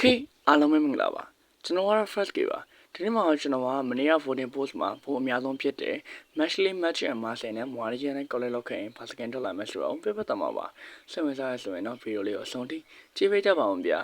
Okay အားလုံးပဲမင်္ဂလာပါကျွန်တော်ကတော့ first K ပါဒီနေ့မှာတော့ကျွန်တော်ကမနေ့က voting post မှာပိုအများဆုံးဖြစ်တဲ့ matchly match and master နဲ့ Moiragia နဲ့ collect လုပ်ခဲ့ရင်ဘာစကန်ထွက်လာမယ်ဆိုတော့ပြပတ်သွားမှာပါစိတ်ဝင်စားရဆိုရင်တော့ video လေးကိုအဆုံးထိကြည့်ပေးကြပါဦးဗျာ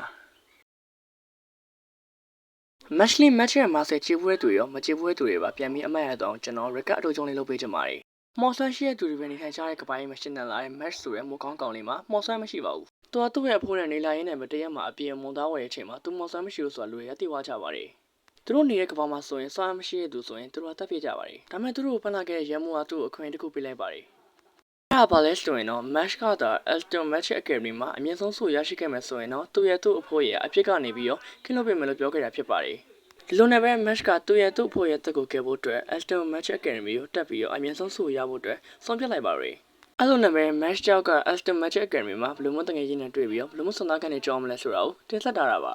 matchly match and master ကြည့်ပွဲသူရောမကြည့်ပွဲသူတွေပါပြန်ပြီးအမှတ်ရတော့ကျွန်တော် record အတူချုံလေးလုပ်ပေးချင်ပါတယ်မော်ဆန်ရှိတဲ့သူတွေပဲနေထိုင်ကြတဲ့ကပိုင်းမှာရှင်းနေလာတဲ့ match ဆိုတဲ့မိုးကောင်းကောင်လေးမှာမော်ဆန်မရှိပါဘူး။ သူကသူ့ရဲ့အဖိုးနဲ့နေလာရင်းနဲ့မတရက်မှာအပြင်မွန်သားဝယ်တဲ့အချိန်မှာသူမော်ဆန်မရှိလို့ဆိုတာလူတွေကသိသွားကြပါတယ်။သူတို့နေတဲ့ကဘာမှာဆိုရင်စွမ်းမရှိတဲ့သူဆိုရင်သူတို့ကတက်ပြစ်ကြပါတယ်။ဒါပေမဲ့သူတို့ကိုဖန်လာခဲ့တဲ့ရမူကသူ့ကိုအခွင့်အရေးတစ်ခုပေးလိုက်ပါတယ်။အဲ့ဒါပါလဲဆိုရင်တော့ match ကတာ Aston Match Academy မှာအမြင့်ဆုံးဆုရရှိခဲ့မယ်ဆိုရင်တော့သူ့ရဲ့သူ့အဖိုးရဲ့အဖြစ်ကနေပြီးတော့ခင်းလို့ပြင်မယ်လို့ပြောခဲ့တာဖြစ်ပါတယ်။ဒီလိုနဲ့ပဲ match ကသူ့ရဲ့သူ့အဖို့ရဲ့တက်ကိုကယ်ဖို့အတွက် Aston Match Academy ကိုတက်ပြီးတော့အမြင့်ဆုံးဆုရဖို့အတွက်ဆုံးဖြတ်လိုက်ပါရယ် အဲ့လိုနဲ့ပဲ match ကြောက်က Aston Match Academy မှာဘယ်လိုမှတငယ်ချင်းနဲ့တွေ့ပြီးတော့ဘယ်လိုမှစွန်သားကနေကြောင်းမလဲဆိုတာကိုတင်ဆက်တာတာပါ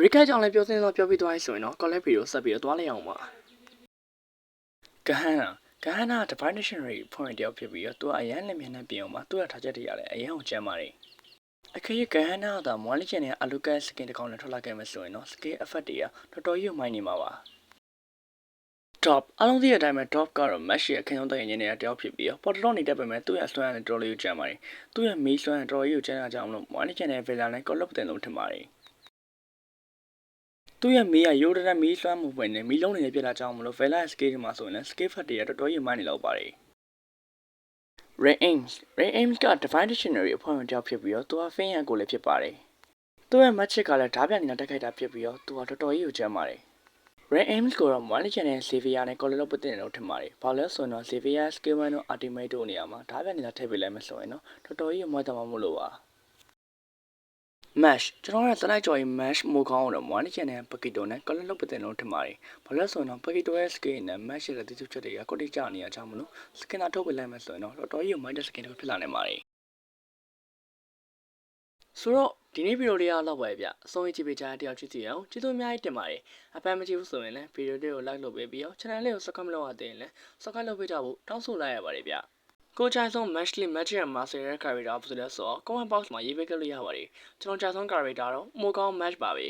Rick ကြောင့်လည်းပြောစင်းတော့ပြောပြီးသွားပြီဆိုရင်တော့ collect video ဆက်ပြီးတော့သွားလိုက်အောင်ပါကဟန်နာကဟန်နာ divine dictionary ဖွင့်တယောက်ဖြစ်ပြီးတော့သူကအရန်လင်မြန်နဲ့ပြင်အောင်ပါသူ့ရဲ့ထားချက်တွေရတယ်အရန်အောင်ကျမ်းပါတယ်အခရီးကဟန်နာကမွာလီချင်နဲ့အလူကတ်စကင်တစ်ကောင်နဲ့ထွက်လာခဲ့မယ်ဆိုရင်တော့ scale effect တွေကတော်တော်ကြီးမိုင်းနေမှာပါ top အားလုံးသိတဲ့အတိုင်းပဲ top ကတော့ match ရဲ့အခင်းဆုံးတဲ့ရင်းနေတဲ့တယောက်ဖြစ်ပြီးတော့ portal နေတတ်ပေမဲ့သူ့ရဲ့အစွမ်းနဲ့တော်တော်လေးကိုကျန်ပါတယ်သူ့ရဲ့မီးစွမ်းနဲ့တော်တော်ကြီးကိုကျန်တာကြောင့်မလို့ one channel နဲ့ villa နဲ့ collab တင်လို့ထင်ပါတယ်သူ့ရဲ့မီးကရိုးတရက်မီးစွမ်းမှုပဲနဲ့မီးလုံးနေပြတာကြောင့်မလို့ villa scale ဒီမှာဆိုရင်လည်း scale fat တွေကတော်တော်ကြီးမိုင်းနေလောက်ပါတယ် Ray Ames Ray Ames က Divine Dictionary အဖွဲ့ဝင်တယောက်ဖြစ်ပြီးတော့သူက fan ရန်ကိုလည်းဖြစ်ပါတယ်သူ့ရဲ့ match ကလည်းဓားပြန်နေတာတက်ခိုက်တာဖြစ်ပြီးတော့သူကတော်တော်ကြီးကိုကျန်ပါတယ် Ray Ames ကိုတော့ One Legend နဲ့ Xavier နဲ့ Collar လို့ပတ်တင်တယ်လို့ထင်ပါတယ်။ဘာလို့လဲဆိုရင်တော့ Xavier Skill Man တို့ Ultimate တို့နေရာမှာဓာတ်ပြန်နေတာထည့်ပေးလိုက်မယ်ဆိုရင်တော့တော်တော်ကြီးမွေးတမမို့လို့ပါ။ Mash ကျွန်တော်ရဲ့စလိုက်ကြော်ရင် Mash မိုးကောင်းတော့ One Legend နဲ့ Pakito နဲ့ Collar လို့ပတ်တင်လို့ထင်ပါတယ်။ဘာလို့လဲဆိုရင်တော့ Pakito ရဲ့ skill နဲ့ Mash ရဲ့တည်သူချက်တွေကကိုတိကျနေရကြမလို့ skin ထုတ်ပေးလိုက်မယ်ဆိုရင်တော့တော်တော်ကြီးမွေးတဲ့ skin တစ်ခုဖြစ်လာနိုင်ပါတယ်။ဆိုတော့ ဒီနေ့ဗီဒီယိုလေးကတော့ပဲဗျအဆုံးအကြည့်ပေးကြတဲ့တယောက်ချစ်စီအောင်ကျေးဇူးအများကြီးတင်ပါတယ်အပန်းမကြည့်ဘူးဆိုရင်လည်းဗီဒီယိုလေးကို like လုပ်ပေးပြီးတော့ channel လေးကို subscribe လုပ်ရတဲ့ရင်လည်း subscribe လုပ်ပေးကြဖို့တောင်းဆိုလိုက်ရပါတယ်ဗျကိုကြိုင်ဆုံး matchly match ရမှာဆိုတဲ့ character ဘာလို့လဲဆိုတော့ comment box မှာရေးပေးခဲ့လို့ရပါတယ်ကျွန်တော်ကြိုင်ဆုံး character တော့မိုးကောင်း match ပါပဲ